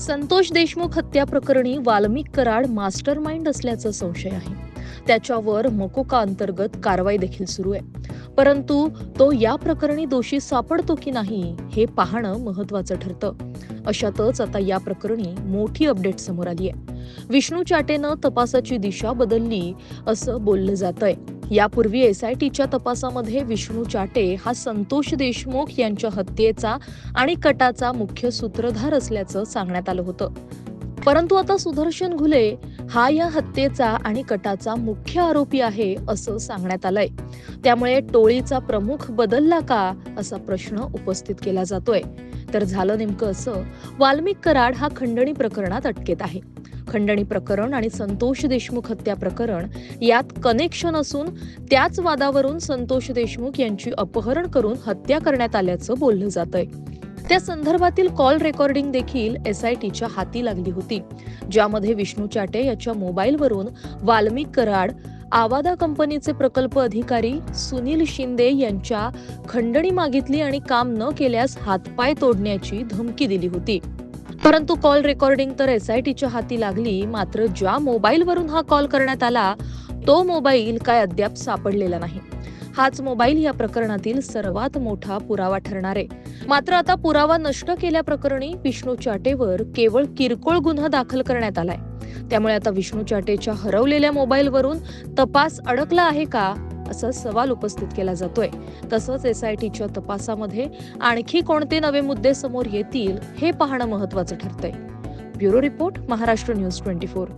संतोष देशमुख हत्या प्रकरणी Valmik Karad master mind असल्याचा संशय आहे. त्याच्यावर मकोका अंतर्गत कारवाई देखील सुरू आहे. परंतु तो या प्रकरणी दोषी सापडतो की नाही हे पाहणं महत्वाचं ठरतं. अशातच आता या प्रकरणी मोठी अपडेट समोर आली आहे. विष्णू चाटेनं तपासाची दिशा बदलली असं बोललं जात आहे यापूर्वी एसआयटीच्या तपासामध्ये विष्णू चाटे हा संतोष देशमुख यांच्या हत्येचा आणि कटाचा मुख्य सूत्रधार असल्याचं सांगण्यात आलं होतं. परंतु आता सुदर्शन घुले हा या हत्येचा आणि कटाचा मुख्य आरोपी आहे असं सांगण्यात आलंय. त्यामुळे टोळीचा प्रमुख बदलला का असा प्रश्न उपस्थित केला जातोय. तर झालं नेमकं असं वाल्मिक कराड हा खंडणी प्रकरणात अटकेत आहे. खंडणी प्रकरण आणि संतोष देशमुख हत्या प्रकरण यात कनेक्शन असून त्याच वादावरून संतोष देशमुख यांची अपहरण करून हत्या करण्यात आल्याचं बोललं जात आहे त्या संदर्भातील कॉल रेकॉर्डिंग देखील एसआयटीच्या हाती लागली होती ज्यामध्ये विष्णू चाटे याच्या मोबाईलवरून वाल्मिक कराड आवादा कंपनीचे प्रकल्प अधिकारी सुनील शिंदे यांच्या खंडणी मागितली आणि काम न केल्यास हातपाय तोडण्याची धमकी दिली होती. परंतु कॉल रेकॉर्डिंग तर एसआयटीच्या हाती लागली. मात्र ज्या मोबाईलवरून हा कॉल करण्यात आला तो मोबाईल काय अद्याप सापडलेला नाही. हाच मोबाईल या प्रकरणातील सर्वात मोठा पुरावा ठरणार आहे. मात्र आता पुरावा नष्ट केल्याप्रकरणी विष्णू चाटेवर केवळ किरकोळ गुन्हा दाखल करण्यात आलाय. त्यामुळे आता विष्णू चाटेच्या हरवलेल्या मोबाईलवरून तपास अडकला आहे का? असा सवाल उपस्थित केला जातोय. तसंच एसआयटीच्या तपासामध्ये आणखी कोणते नवे मुद्दे समोर येतील हे पाहणं महत्वाचं ठरतंय. Bureau report Maharashtra news twenty four.